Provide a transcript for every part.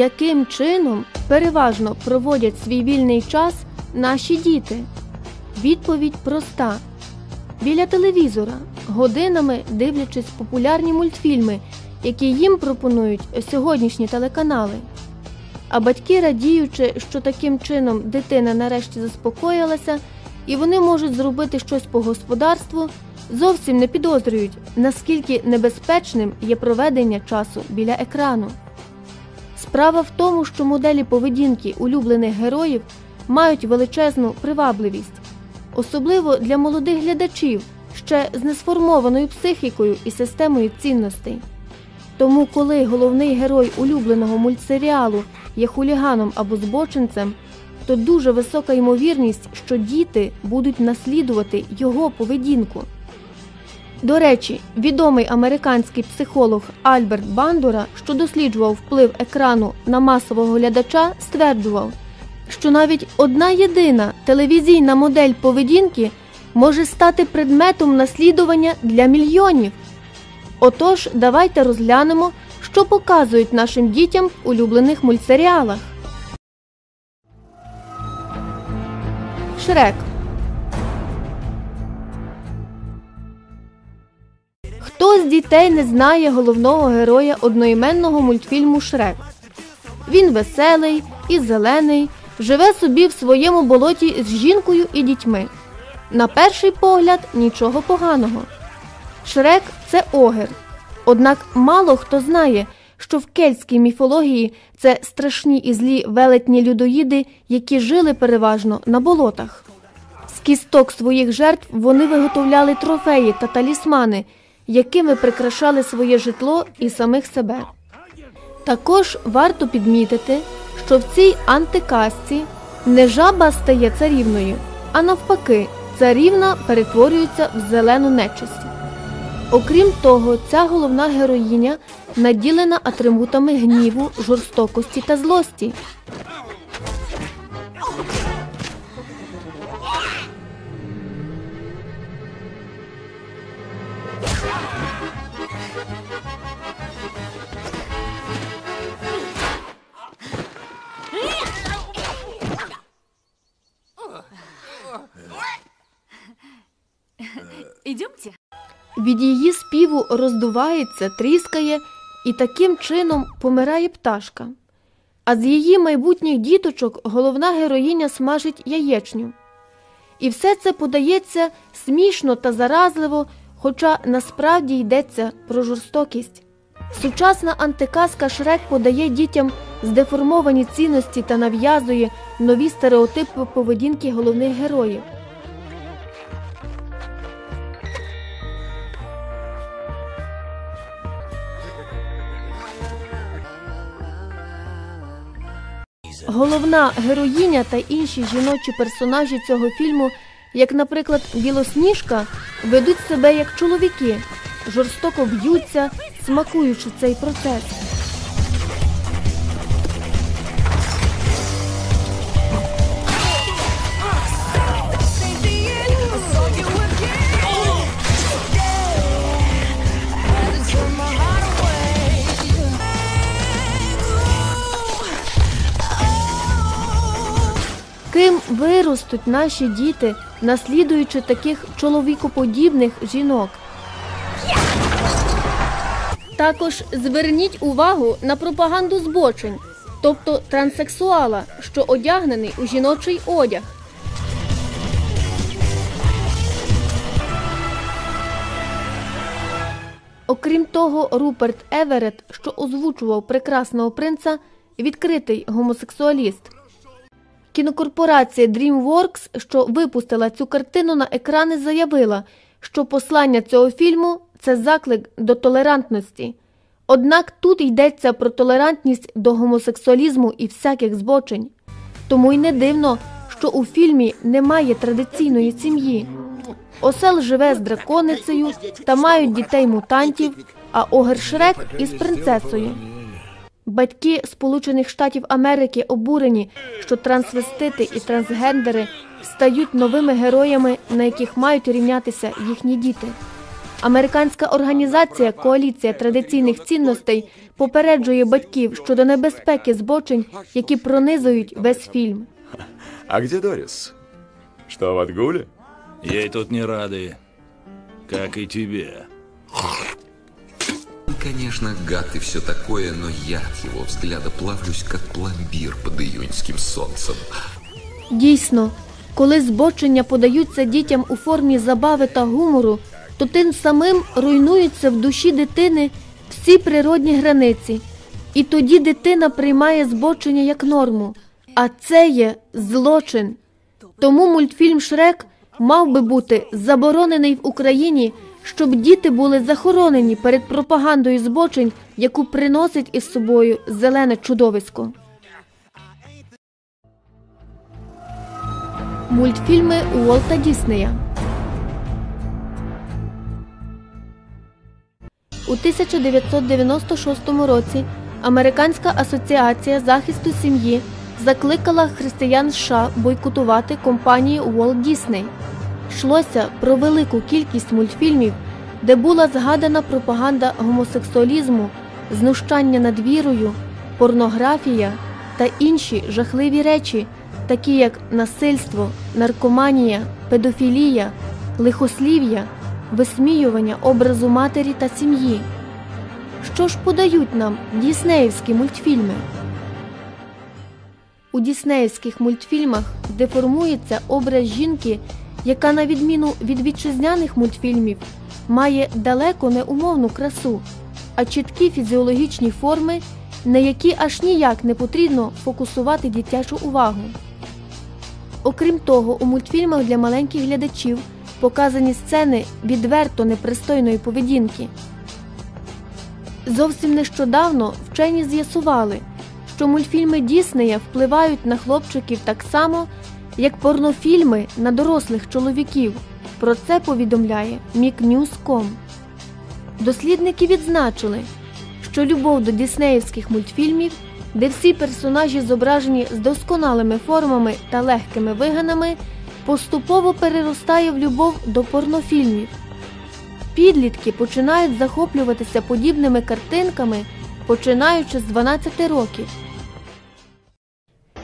Яким чином переважно проводять свій вільний час наші діти? Відповідь проста: біля телевізора, годинами дивлячись популярні мультфільми, які їм пропонують сьогоднішні телеканали. А батьки, радіючи, що таким чином дитина нарешті заспокоїлася, і вони можуть зробити щось по господарству, зовсім не підозрюють, наскільки небезпечним є проведення часу біля екрану. Справа в тому, що моделі поведінки улюблених героїв мають величезну привабливість, особливо для молодих глядачів, ще з несформованою психікою і системою цінностей. Тому, коли головний герой улюбленого мультсеріалу є хуліганом або збочинцем, то дуже висока ймовірність, що діти будуть наслідувати його поведінку. До речі, відомий американський психолог Альберт Бандура, що досліджував вплив екрану на масового глядача, стверджував, що навіть одна єдина телевізійна модель поведінки може стати предметом наслідування для мільйонів. Отож, давайте розглянемо, що показують нашим дітям в улюблених мультсеріалах. Шрек Хто з дітей не знає головного героя одноіменного мультфільму Шрек? Він веселий і зелений, живе собі в своєму болоті з жінкою і дітьми. На перший погляд нічого поганого. Шрек це огер. Однак мало хто знає, що в кельтській міфології це страшні і злі велетні людоїди, які жили переважно на болотах. З кісток своїх жертв вони виготовляли трофеї та талісмани, якими прикрашали своє житло і самих себе. Також варто підмітити, що в цій антиказці не жаба стає царівною, а навпаки, царівна перетворюється в зелену нечисть. Окрім того, ця головна героїня наділена атрибутами гніву, жорстокості та злості. Від її співу роздувається, тріскає і таким чином помирає пташка. А з її майбутніх діточок головна героїня смажить яєчню. І все це подається смішно та заразливо, хоча насправді йдеться про жорстокість. Сучасна антиказка Шрек подає дітям здеформовані цінності та нав'язує нові стереотипи поведінки головних героїв. Головна героїня та інші жіночі персонажі цього фільму, як, наприклад, Білосніжка, ведуть себе як чоловіки, жорстоко б'ються, смакуючи цей процес. Ким виростуть наші діти, наслідуючи таких чоловікоподібних жінок? Також зверніть увагу на пропаганду збочень, тобто транссексуала, що одягнений у жіночий одяг. Окрім того, Руперт Еверет, що озвучував прекрасного принца, відкритий гомосексуаліст. Кінокорпорація DreamWorks, що випустила цю картину на екрани, заявила, що послання цього фільму це заклик до толерантності. Однак тут йдеться про толерантність до гомосексуалізму і всяких збочень. Тому й не дивно, що у фільмі немає традиційної сім'ї. Осел живе з драконицею та мають дітей мутантів, а Огер Шрек із принцесою. Батьки Сполучених Штатів Америки обурені, що трансвестити і трансгендери стають новими героями, на яких мають рівнятися їхні діти. Американська організація Коаліція традиційних цінностей попереджує батьків щодо небезпеки збочень, які пронизують весь фільм. А где Дорис? Что, в отгуле? Ей тут не рады, как и тебе. Конечно, гад и все такое, но я от его взгляда плавлюсь, как пломбир под июньским солнцем. Дійсно, коли збочення подаються дітям у формі забави та гумору, то тим самим руйнуються в душі дитини всі природні границі, і тоді дитина приймає збочення як норму, а це є злочин. Тому мультфільм Шрек мав би бути заборонений в Україні, щоб діти були захоронені перед пропагандою збочень, яку приносить із собою зелене чудовисько. Мультфільми Уолта Діснея У 1996 році Американська асоціація захисту сім'ї закликала християн США бойкотувати компанію Walt Disney. Йшлося про велику кількість мультфільмів, де була згадана пропаганда гомосексуалізму, знущання над вірою, порнографія та інші жахливі речі, такі як насильство, наркоманія, педофілія, лихослів'я, висміювання образу матері та сім'ї. Що ж подають нам діснеївські мультфільми? У діснеївських мультфільмах деформується образ жінки, яка, на відміну від вітчизняних мультфільмів, має далеко не умовну красу, а чіткі фізіологічні форми, на які аж ніяк не потрібно фокусувати дитячу увагу. Окрім того, у мультфільмах для маленьких глядачів показані сцени відверто непристойної поведінки. Зовсім нещодавно вчені з'ясували, що мультфільми Діснея впливають на хлопчиків так само, як порнофільми на дорослих чоловіків. Про це повідомляє MicNews.com. Дослідники відзначили, що любов до діснеївських мультфільмів, де всі персонажі зображені з досконалими формами та легкими виганами, поступово переростає в любов до порнофільмів. Підлітки починають захоплюватися подібними картинками, починаючи з 12 років.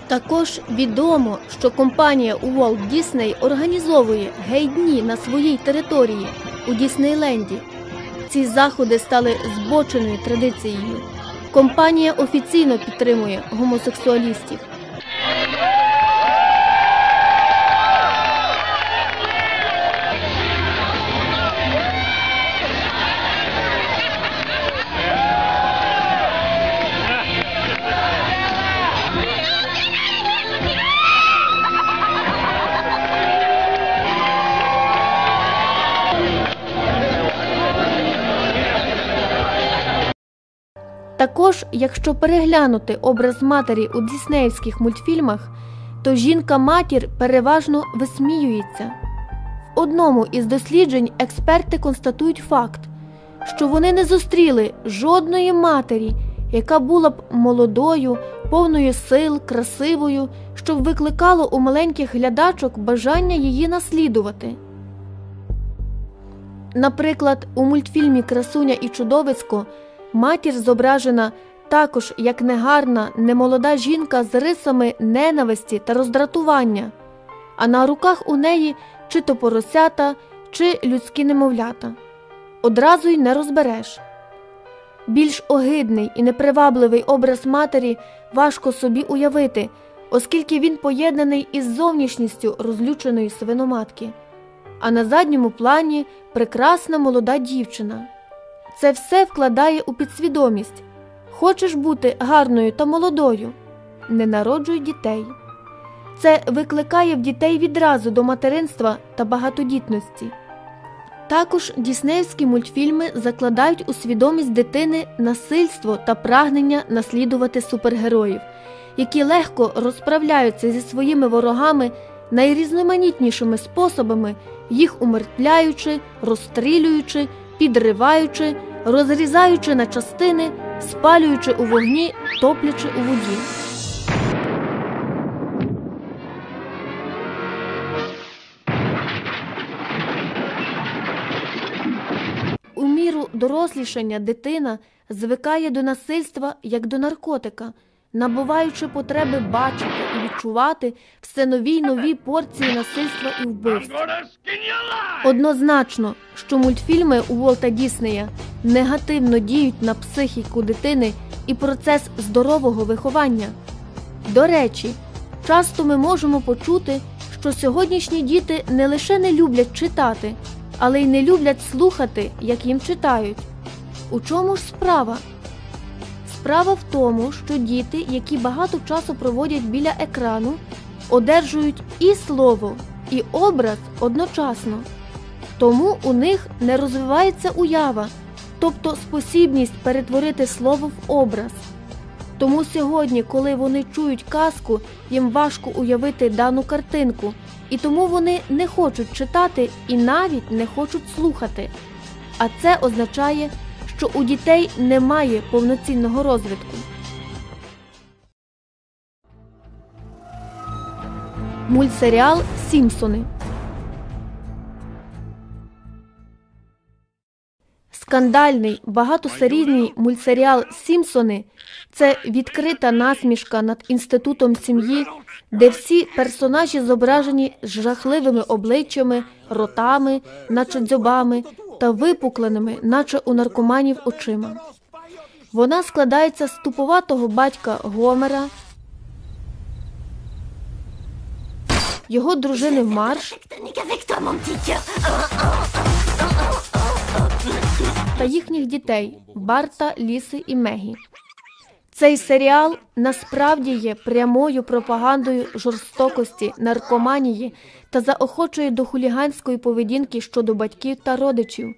Також відомо, що компанія Walt Disney організовує гей-дні на своїй території у Діснейленді. Ці заходи стали збоченою традицією. Компанія офіційно підтримує гомосексуалістів. Також, якщо переглянути образ матері у діснеївських мультфільмах, то жінка-матір переважно висміюється. В одному із досліджень експерти констатують факт, що вони не зустріли жодної матері, яка була б молодою, повною сил, красивою, щоб викликало у маленьких глядачок бажання її наслідувати. Наприклад, у мультфільмі Красуня і чудовисько матір зображена також як негарна, немолода жінка з рисами ненависті та роздратування, а на руках у неї чи то поросята, чи людські немовлята. Одразу й не розбереш. Більш огидний і непривабливий образ матері важко собі уявити, оскільки він поєднаний із зовнішністю розлюченої свиноматки. А на задньому плані прекрасна молода дівчина. Це все вкладає у підсвідомість. Хочеш бути гарною та молодою, не народжуй дітей. Це викликає в дітей відразу до материнства та багатодітності. Також діснеївські мультфільми закладають у свідомість дитини насильство та прагнення наслідувати супергероїв, які легко розправляються зі своїми ворогами найрізноманітнішими способами, їх умертвляючи, розстрілюючи, підриваючи, розрізаючи на частини, спалюючи у вогні, топлячи у воді. У міру дорослішання дитина звикає до насильства як до наркотика, набуваючи потреби бачити і відчувати все нові й нові порції насильства і вбивств. Однозначно, що мультфільми у Волта Діснея негативно діють на психіку дитини і процес здорового виховання. До речі, часто ми можемо почути, що сьогоднішні діти не лише не люблять читати, але й не люблять слухати, як їм читають. У чому ж справа? Справа в тому, що діти, які багато часу проводять біля екрану, одержують і слово, і образ одночасно. Тому у них не розвивається уява, тобто спосібність перетворити слово в образ. Тому сьогодні, коли вони чують казку, їм важко уявити дану картинку, і тому вони не хочуть читати і навіть не хочуть слухати. А це означає, що у дітей немає повноцінного розвитку. Мультсеріал Сімпсони Скандальний багатосерійний мультсеріал Сімпсони це відкрита насмішка над інститутом сім'ї, де всі персонажі зображені з жахливими обличчями, ротами, наче дзьобами та випукленими, наче у наркоманів очима. Вона складається з тупуватого батька Гомера, його дружини Марш та їхніх дітей Барта, Ліси і Мегі. Цей серіал насправді є прямою пропагандою жорстокості, наркоманії та заохочує до хуліганської поведінки щодо батьків та родичів.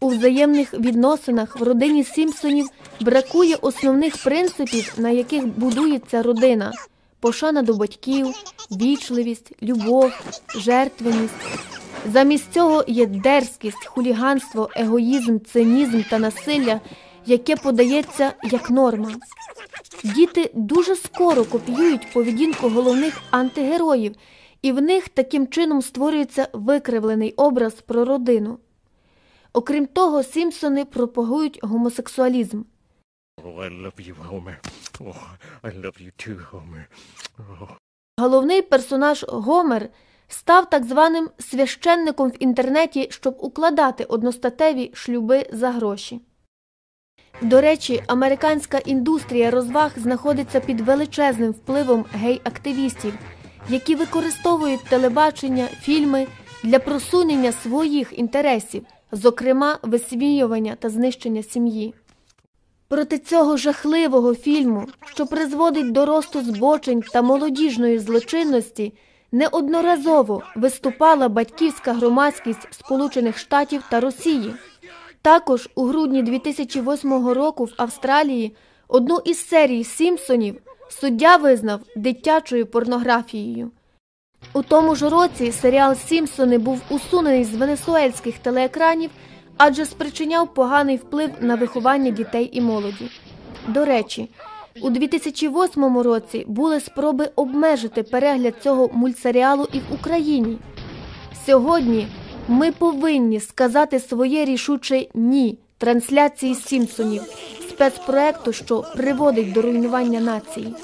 У взаємних відносинах в родині Сімпсонів бракує основних принципів, на яких будується родина: пошана до батьків, вічливість, любов, жертвеність. Замість цього є дерзкість, хуліганство, егоїзм, цинізм та насилля, яке подається як норма. Діти дуже скоро копіюють поведінку головних антигероїв, і в них таким чином створюється викривлений образ про родину. Окрім того, Сімпсони пропагують гомосексуалізм. Oh, I love you, Homer. Oh, I love you too, Homer. Oh. Головний персонаж Гомер став так званим священником в інтернеті, щоб укладати одностатеві шлюби за гроші. До речі, американська індустрія розваг знаходиться під величезним впливом гей-активістів, які використовують телебачення, фільми для просунення своїх інтересів, зокрема висміювання та знищення сім'ї. Проти цього жахливого фільму, що призводить до росту збочень та молодіжної злочинності, неодноразово виступала батьківська громадськість Сполучених Штатів та Росії. Також у грудні 2008 року в Австралії одну із серій Сімпсонів суддя визнав дитячою порнографією. У тому ж році серіал Сімпсони був усунений з венесуельських телеекранів, адже спричиняв поганий вплив на виховання дітей і молоді. До речі, у 2008 році були спроби обмежити перегляд цього мультсеріалу і в Україні. Сьогодні ми повинні сказати своє рішуче ні трансляції Сімпсонів, спецпроекту, що приводить до руйнування нації.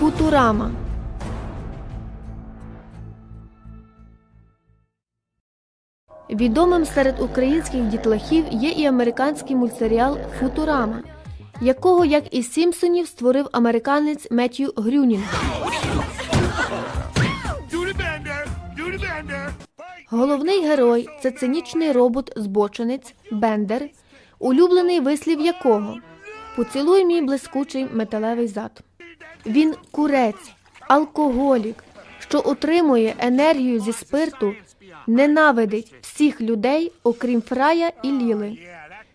Футурама Відомим серед українських дітлахів є і американський мультсеріал Футурама, якого, як і Сімпсонів, створив американець Меттью Грюнінг. Головний герой це цинічний робот-збочинець Бендер, улюблений вислів якого Поцілуй мій блискучий металевий зад. Він курець, алкоголік, що отримує енергію зі спирту, ненавидить всіх людей, окрім Фрая і Ліли.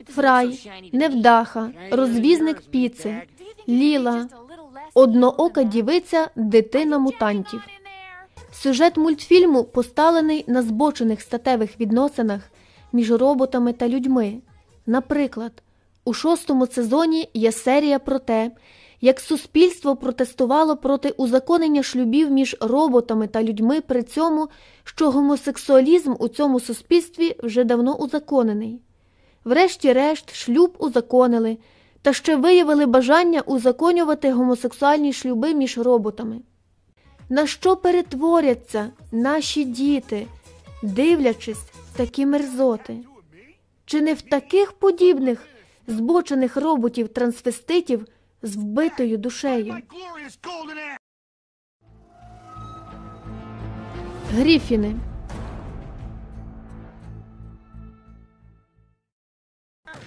Фрай, невдаха, розвізник піци, Ліла, одноока дівиця, дитина мутантів. Сюжет мультфільму поставлений на збочених статевих відносинах між роботами та людьми. Наприклад, у шостому сезоні є серія про те, як суспільство протестувало проти узаконення шлюбів між роботами та людьми при цьому, що гомосексуалізм у цьому суспільстві вже давно узаконений. Врешті-решт, шлюб узаконили та ще виявили бажання узаконювати гомосексуальні шлюби між роботами. На що перетворяться наші діти, дивлячись такі мерзоти? Чи не в таких подібних збочених роботів-трансвеститів з вбитою душею? Гріфіни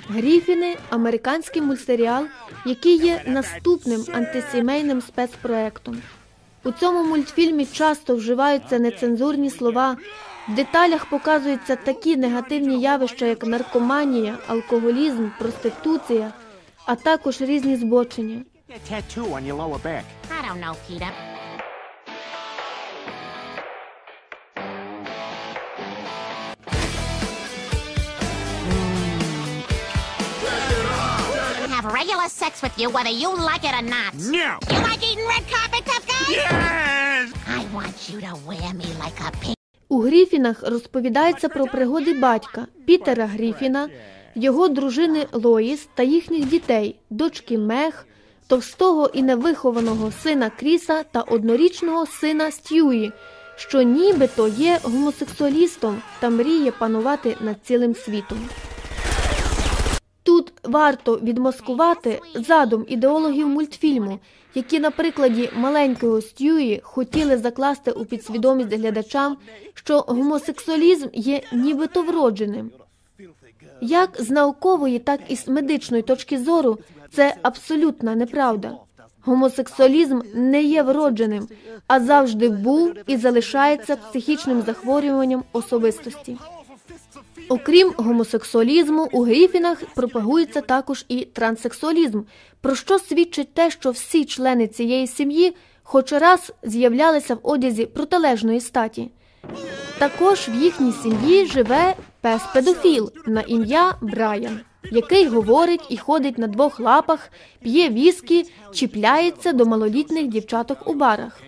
Гріфіни американський мультсеріал, який є наступним антисімейним спецпроектом. У цьому мультфільмі часто вживаються нецензурні слова, в деталях показуються такі негативні явища, як наркоманія, алкоголізм, проституція, а також різні збочення. A tattoo on your lower back. I don't know, Peter. Have regular sex with you whether you like it or not. No! You like eating red carpet, tough guy? Yes! I want you to wear me like a pig. У Гріфінах розповідається про пригоди батька Пітера Гріфіна, його дружини Лоїс та їхніх дітей, дочки Мех, товстого і невихованого сина Кріса та однорічного сина Стюї, що нібито є гомосексуалістом та мріє панувати над цілим світом. Тут варто відмаскувати задум ідеологів мультфільму, які на прикладі маленького Стюї хотіли закласти у підсвідомість глядачам, що гомосексуалізм є нібито вродженим. Як з наукової, так і з медичної точки зору це абсолютна неправда. Гомосексуалізм не є вродженим, а завжди був і залишається психічним захворюванням особистості. Окрім гомосексуалізму, у Гріфінах пропагується також і транссексуалізм, про що свідчить те, що всі члени цієї сім'ї хоч раз з'являлися в одязі протилежної статі. Також в їхній сім'ї живе пес-педофіл на ім'я Брайан, який говорить і ходить на двох лапах, п'є віскі, чіпляється до малолітних дівчаток у барах.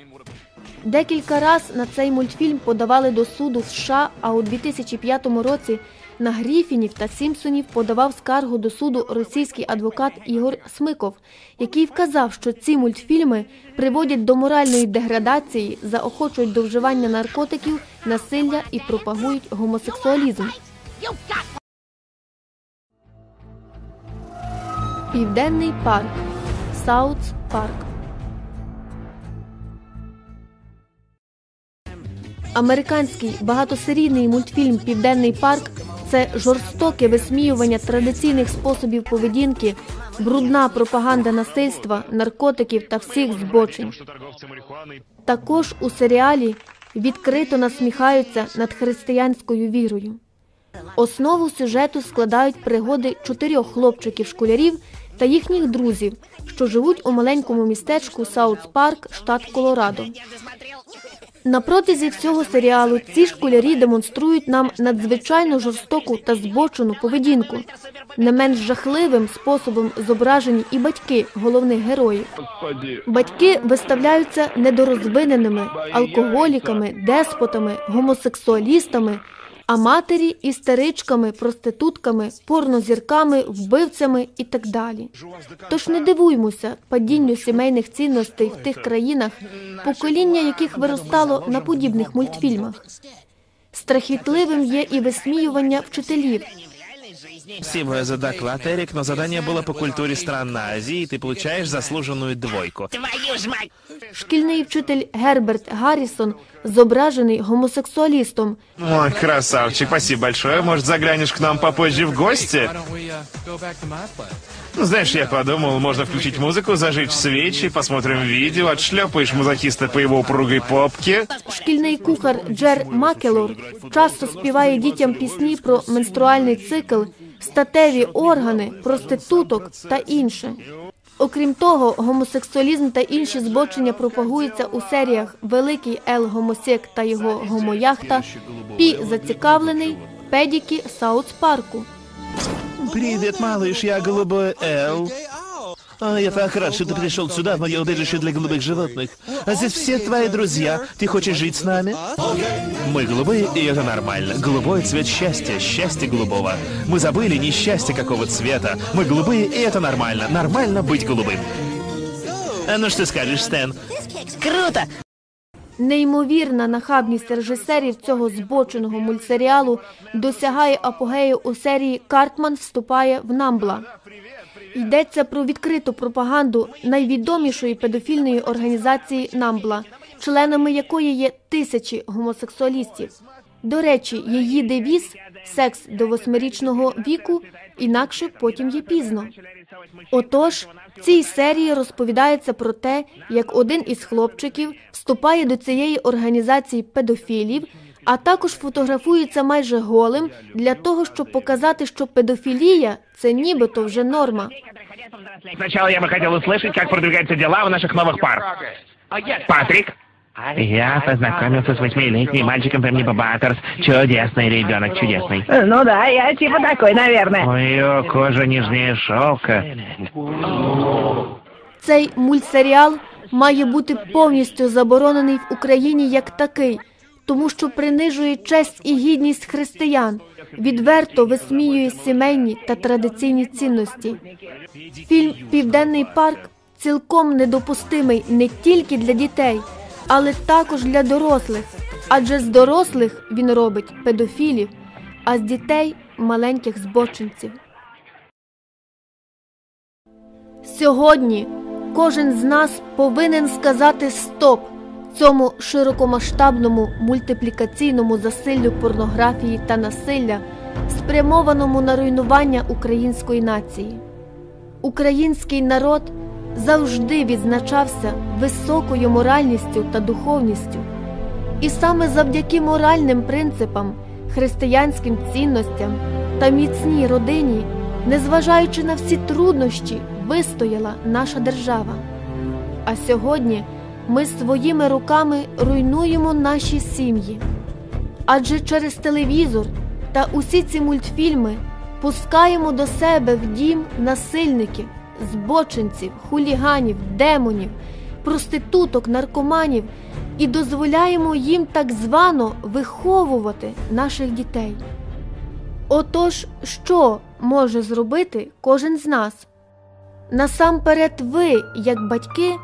Декілька раз на цей мультфільм подавали до суду в США, а у 2005 році на Гріфінів та Сімпсонів подавав скаргу до суду російський адвокат Ігор Смиков, який вказав, що ці мультфільми приводять до моральної деградації, заохочують до вживання наркотиків, насилля і пропагують гомосексуалізм. Південний парк Саутс Парк. Американський багатосерійний мультфільм Південний парк це жорстоке висміювання традиційних способів поведінки, брудна пропаганда насильства, наркотиків та всіх збочень. Також у серіалі відкрито насміхаються над християнською вірою. Основу сюжету складають пригоди чотирьох хлопчиків-школярів та їхніх друзів, що живуть у маленькому містечку Саутс Парк, штат Колорадо. На протязі всього серіалу ці школярі демонструють нам надзвичайно жорстоку та збочену поведінку. Не менш жахливим способом зображені і батьки головних героїв. Батьки виставляються недорозвиненими, алкоголіками, деспотами, гомосексуалістами, а матері істеричками, проститутками, порнозірками, вбивцями і так далі. Тож не дивуймося падінню сімейних цінностей в тих країнах, покоління яких виростало на подібних мультфільмах. Страхітливим є і висміювання вчителів. Спасибо за доклад, Эрик, но задание было по культуре стран Азии, и ты получаешь заслуженную двойку. Шкільний вчитель Герберт Гаррісон зображений гомосексуалістом, Ой, красавчик, спасибо большое. Может, заглянешь к нам попозже в гости? Ну, знаешь, я подумал, можно включить музыку, зажечь свечи, посмотрим видео, отшлепаешь мазохиста по его упругой попке. Шкільний кухар Джер Макелор часто співає дітям пісні про менструальний цикл, статеві органи, проституток та інше. Окрім того, гомосексуалізм та інші збочення пропагуються у серіях Великий Ел Гомосек та його гомояхта, Пі зацікавлений, педіки Саутс Парку. Привіт, малиш, я голубой Эл. А, я так рад, что ты пришел сюда, в мое убежище для голубых животных. А здесь все твои друзья. Ты хочешь жить с нами? Мы голубые, и это нормально. Голубой цвет счастья, счастье голубого. Мы забыли несчастье какого цвета. Мы голубые, и это нормально. Нормально быть голубым. А ну что скажешь, Стэн? Круто! Неймовірна нахабність режисерів цього збоченого мультсеріалу досягає апогею у серії Картман вступає в Намбла. Йдеться про відкриту пропаганду найвідомішої педофільної організації Намбла, членами якої є тисячі гомосексуалістів. До речі, її девіз секс до восьмирічного віку, інакше потім є пізно. Отож, в цій серії розповідається про те, як один із хлопчиків вступає до цієї організації педофілів, а також фотографується майже голим для того, щоб показати, що педофілія це нібито вже норма. Сначала я бы хотел услышать, как продвигаются дела у наших новых пар. Патрик? Я познакомился с восьмилетним мальчиком по имени Бабатерс. Чудесный ребенок, чудесный. Ну да, я типа такой, наверное. У ее кожа нежнее шелка. Цей мультсеріал має бути повністю заборонений в Україні як такий, тому що принижує честь і гідність християн, відверто висміює сімейні та традиційні цінності. Фільм Південний парк цілком недопустимий не тільки для дітей, але також для дорослих. Адже з дорослих він робить педофілів, а з дітей маленьких збочинців. Сьогодні кожен з нас повинен сказати стоп цьому широкомасштабному мультиплікаційному засиллю порнографії та насилля, спрямованому на руйнування української нації. Український народ завжди відзначався високою моральністю та духовністю. І саме завдяки моральним принципам, християнським цінностям та міцній родині, незважаючи на всі труднощі, вистояла наша держава. А сьогодні ми своїми руками руйнуємо наші сім'ї. Адже через телевізор та усі ці мультфільми пускаємо до себе в дім насильників, збочинців, хуліганів, демонів, проституток, наркоманів і дозволяємо їм так звано виховувати наших дітей. Отож, що може зробити кожен з нас? Насамперед, ви, як батьки,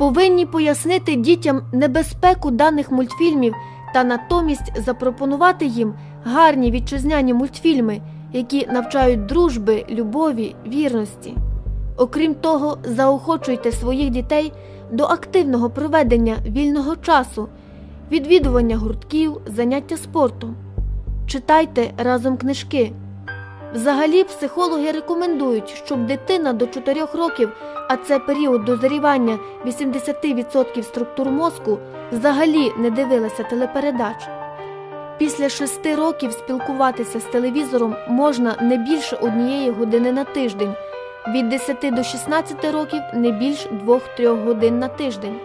повинні пояснити дітям небезпеку даних мультфільмів та натомість запропонувати їм гарні вітчизняні мультфільми, які навчають дружби, любові, вірності. Окрім того, заохочуйте своїх дітей до активного проведення вільного часу, відвідування гуртків, заняття спортом. Читайте разом книжки. Взагалі, психологи рекомендують, щоб дитина до 4 років, а це період дозрівання 80% структур мозку, взагалі не дивилася телепередач. Після 6 років спілкуватися з телевізором можна не більше однієї години на тиждень, від 10 до 16 років не більш 2-3 годин на тиждень.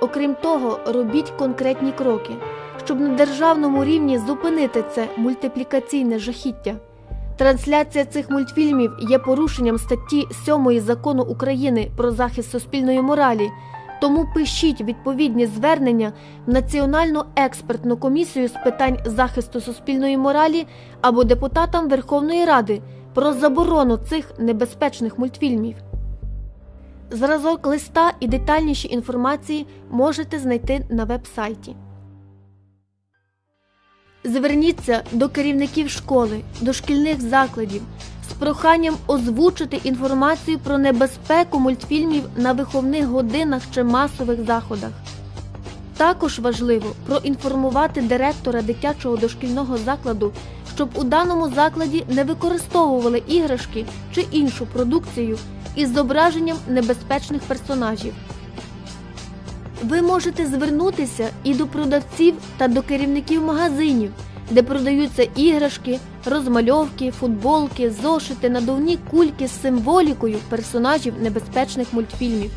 Окрім того, робіть конкретні кроки, щоб на державному рівні зупинити це мультиплікаційне жахіття. Трансляція цих мультфільмів є порушенням статті 7 закону України про захист суспільної моралі. Тому пишіть відповідні звернення в Національну експертну комісію з питань захисту суспільної моралі або депутатам Верховної Ради про заборону цих небезпечних мультфільмів. Зразок листа і детальніші інформації можете знайти на веб-сайті. Зверніться до керівників школи, дошкільних закладів з проханням озвучити інформацію про небезпеку мультфільмів на виховних годинах чи масових заходах. Також важливо проінформувати директора дитячого дошкільного закладу, щоб у даному закладі не використовували іграшки чи іншу продукцію із зображенням небезпечних персонажів. Ви можете звернутися і до продавців та до керівників магазинів, де продаються іграшки, розмальовки, футболки, зошити, надувні кульки з символікою персонажів небезпечних мультфільмів,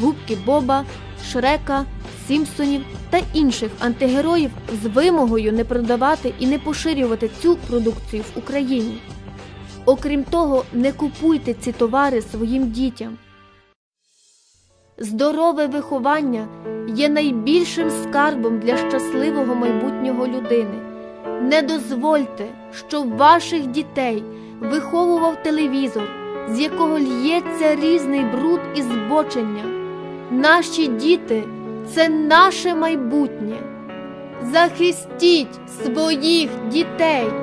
губки Боба, Шрека, Сімпсонів та інших антигероїв з вимогою не продавати і не поширювати цю продукцію в Україні. Окрім того, не купуйте ці товари своїм дітям. Здорове виховання є найбільшим скарбом для щасливого майбутнього людини. Не дозвольте, щоб ваших дітей виховував телевізор, з якого л'ється різний бруд і збочення. Наші діти це наше майбутнє. Захистіть своїх дітей.